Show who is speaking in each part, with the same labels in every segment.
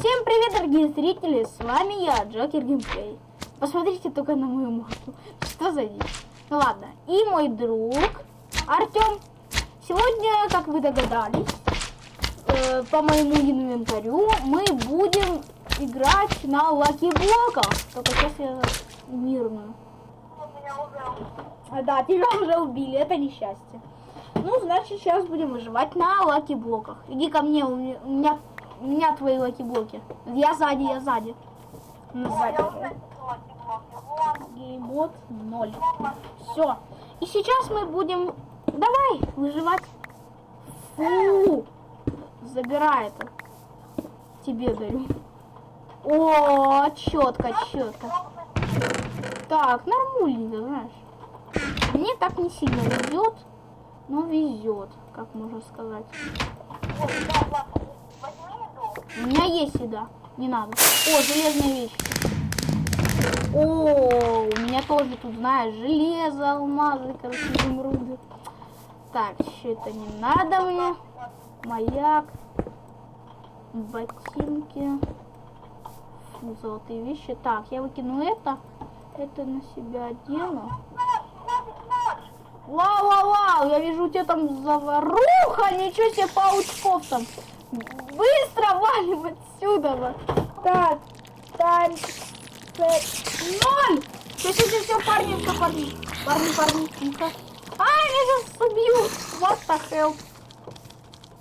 Speaker 1: Всем привет, дорогие зрители, с вами я, Джокер Геймплей. Посмотрите только на мою морду. Что за дичь? Ну ладно, и мой друг Артем. Сегодня, как вы догадались, э, по моему инвентарю мы будем играть на лаки-блоках. Только сейчас я мирную. А, Да, тебя уже убили, это несчастье. Ну, значит, сейчас будем выживать на лаки-блоках. Иди ко мне, у меня, у меня, у меня твои лаки-блоки. Я сзади, я сзади. Ну, сзади. Геймбот 0. Все. И сейчас мы будем... Давай, выживать. Фу! Забирай это. Тебе дарю. О, четко, четко. Так, нормальненько, знаешь. Мне так не сильно везет, но везет, как можно сказать. У меня есть еда, не надо. О, железные вещи. О, у меня тоже тут, знаешь, железо, алмазы, короче, изумруды. Так, что это не надо мне. Маяк. Ботинки. Фу, золотые вещи. Так, я выкину это. Это на себя одену. Вау, вау, вау, я вижу, у тебя там заваруха, ничего себе, паучков там. Быстро валим отсюда. Так, так, ноль. Все, все, все, все, парни, все, парни. Парни, парни, тихо. А, меня сейчас убьют. What the hell?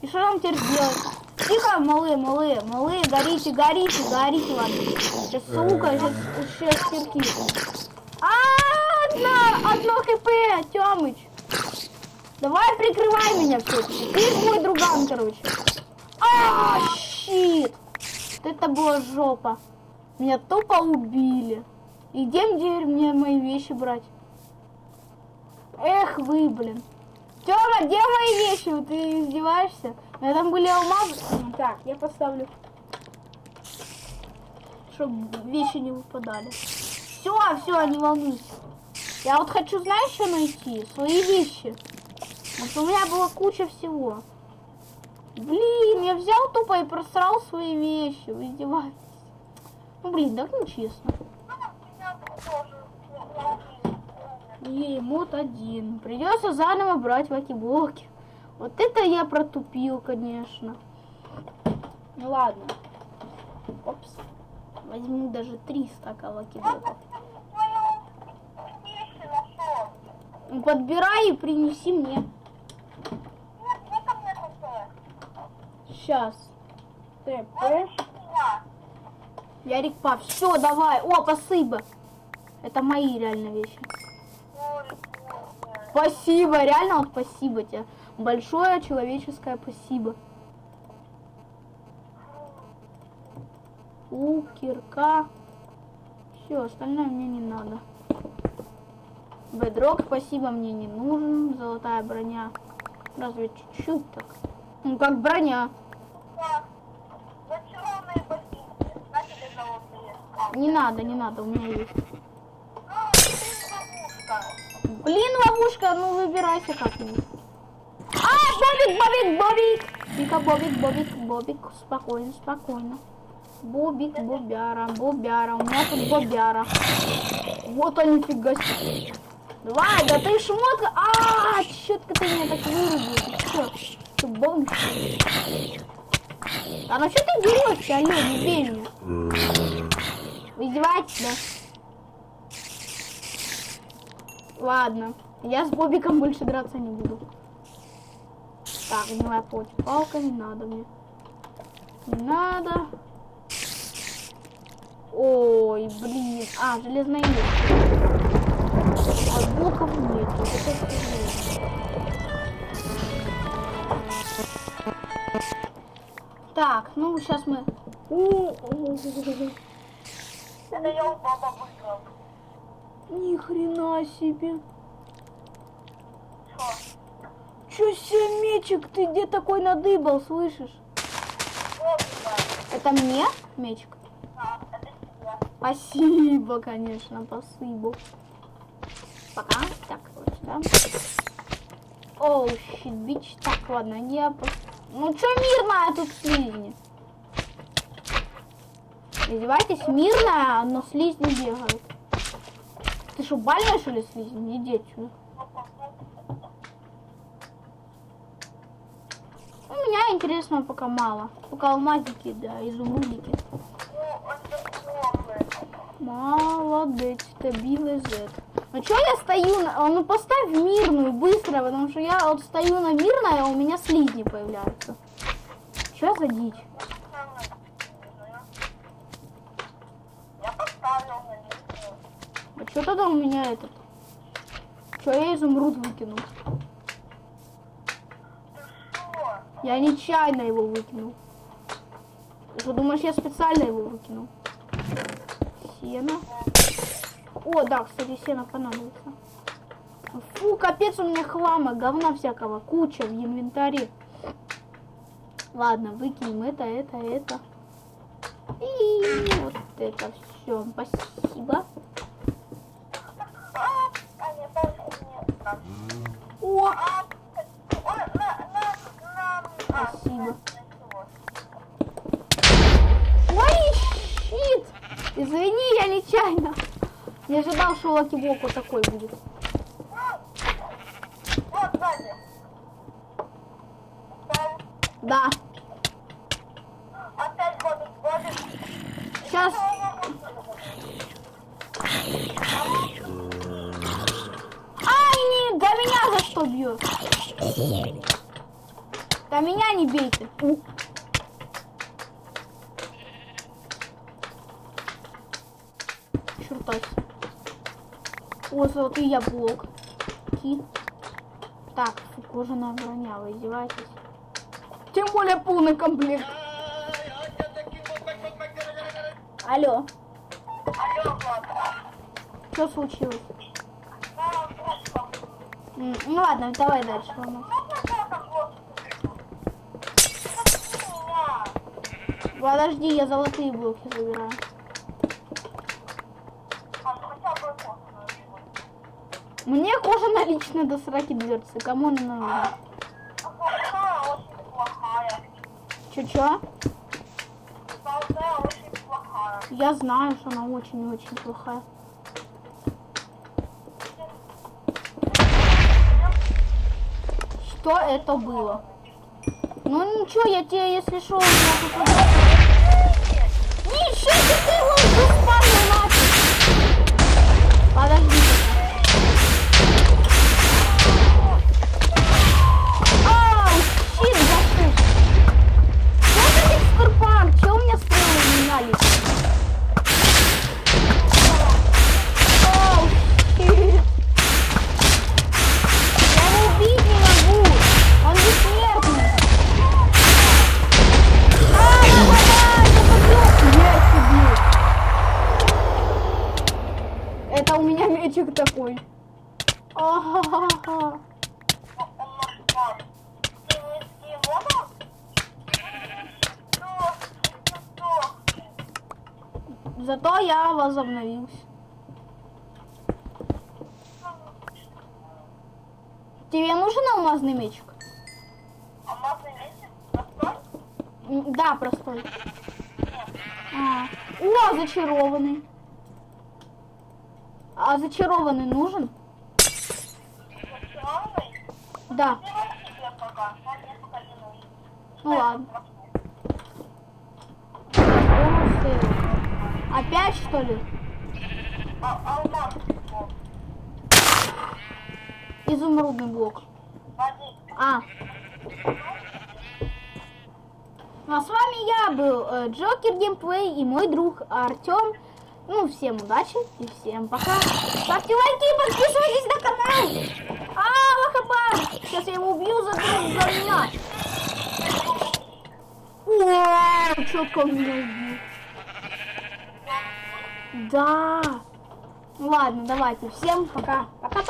Speaker 1: И что нам теперь делать? Тихо, малые, малые, малые, горите, горите, горите, ладно. Сейчас, сука, сейчас, сейчас терпите. А, одна, одно хп, Тёмыч. Давай прикрывай меня все-таки. Ты мой друган, короче. А, Это была жопа. Меня тупо убили. И где мне, мне мои вещи брать? Эх вы, блин. Тёма, где мои вещи? Ты издеваешься? У меня там были алмазы. Так, я поставлю. Чтобы вещи не выпадали. Все, все, не волнуйся. Я вот хочу, знаешь, что найти? Свои вещи. Вот у меня была куча всего. Блин, я взял тупо и просрал свои вещи. Вы издеваетесь. Ну, блин, так нечестно. Ей, мод один. Придется заново брать лаки-блоки. Вот это я протупил, конечно. Ну ладно. Опс. Возьму даже 300 лаки-блоков. Ну, Подбирай и принеси мне. Сейчас. ТП. Ярик Пап. Все, давай. О, посыба. Это мои реально вещи. Спасибо, реально вот спасибо тебе. Большое человеческое спасибо. Лук, кирка. Все, остальное мне не надо. Бедрок, спасибо, мне не нужен. Золотая броня. Разве чуть-чуть так? Ну, как броня. Не надо, не надо, у меня есть. Блин, ловушка, ну выбирайся как-нибудь. А, Бобик, Бобик, Бобик! Тихо, Бобик, Бобик, Бобик, спокойно, спокойно. Бобик, Бобяра, Бобяра, у меня тут Бобяра. Вот он, нифига себе. Давай, да ты шмотка. А, четко ты меня так вырубил. Чё? Ты бомж? А ну что ты дерешься, алло, не бей меня. Да? Ладно, я с Бобиком больше драться не буду. Так, гнилая плоть. Палка не надо мне. Не надо. Ой, блин. А, железная есть. А блоков нет. Вот это фигня. Так, ну сейчас мы...
Speaker 2: Это я у баба выиграл.
Speaker 1: Ни хрена себе.
Speaker 2: Что?
Speaker 1: Чё себе мечик, ты где такой надыбал, слышишь?
Speaker 2: Вот, да.
Speaker 1: Это мне мечик?
Speaker 2: А, это тебе.
Speaker 1: Спасибо, конечно, спасибо. Пока. Так, вот сюда. Оу, щит, бич. Так, ладно, я... Ну чё мирно, а тут слизни? Издевайтесь мирно, но слизни бегают. Ты что, больной, что ли, слизни? Иди отсюда. У меня интересного пока мало. Пока алмазики, да, изумрудики.
Speaker 2: Ну, это.
Speaker 1: Молодец, стабильный Z. А чё я стою на... а Ну поставь мирную быстро, потому что я вот стою на мирное, а у меня слизни появляются. Чё за дичь?
Speaker 2: Я поставил на линию.
Speaker 1: Чё тогда у меня этот? Чё я изумруд выкинул?
Speaker 2: Что?
Speaker 1: Я нечаянно его выкинул. Ты что, думаешь, я специально его выкинул? Сено. О, да, кстати, сено понадобится. Фу, капец, у меня хлама, говна всякого, куча в инвентаре. Ладно, выкинем это, это, это. И вот это все. Спасибо.
Speaker 2: А, а не, больше нет. На.
Speaker 1: О,
Speaker 2: А, ой, на, на, на, а,
Speaker 1: Спасибо. ой, щит! Извини, я нечаянно. Не ожидал, что Лаки Блок вот такой будет.
Speaker 2: Вот, сзади.
Speaker 1: Да,
Speaker 2: опять ходит, ходит.
Speaker 1: сейчас меня за что бьет? Да меня не бейте. Чертась. О, золотый яблок. Ки. Так, кожаная броня, вы издеваетесь? Тем более полный комплект. Алло,
Speaker 2: Алло,
Speaker 1: что случилось? Ну ладно, давай дальше.
Speaker 2: Меня.
Speaker 1: Подожди, я золотые блоки забираю. Мне кожа наличная до 40 дверцы. Кому она нужна? Чё-чё? Я знаю, что она очень-очень плохая. Что это было? Ну ничего, я тебе, если что, у меня тут... Ничего ты спальню нафиг! Подожди. Ау, щит зашиб. Что за экспорпанк? Чего у меня стрелы менялись? Оу, щит. Я его убить не могу. Он бессмертный. А, давай, попадёшь. Я убил. Это у меня мячик такой. Ахахаха.
Speaker 2: Он может вам. Ты не с его мам? Что? Что?
Speaker 1: Зато я возобновился. Тебе нужен алмазный мечик?
Speaker 2: Алмазный месяц? Простой?
Speaker 1: Да, простой. А. О, зачарованный. А зачарованный нужен?
Speaker 2: Зачарованный?
Speaker 1: Да.
Speaker 2: Ты его себе пока. Он мне пока не нужен.
Speaker 1: Ну ладно. Бонусы. Опять что ли?
Speaker 2: А.
Speaker 1: Изумрудный блок. А. Ну, а с вами я был э, Джокер Геймплей и мой друг Артем. Ну, всем удачи и всем пока. Ставьте лайки и подписывайтесь на канал. А, Лахабар! Сейчас я его убью за друг за меня. О, четко меня убил. Да. Ладно, давайте. Всем пока. Пока-пока.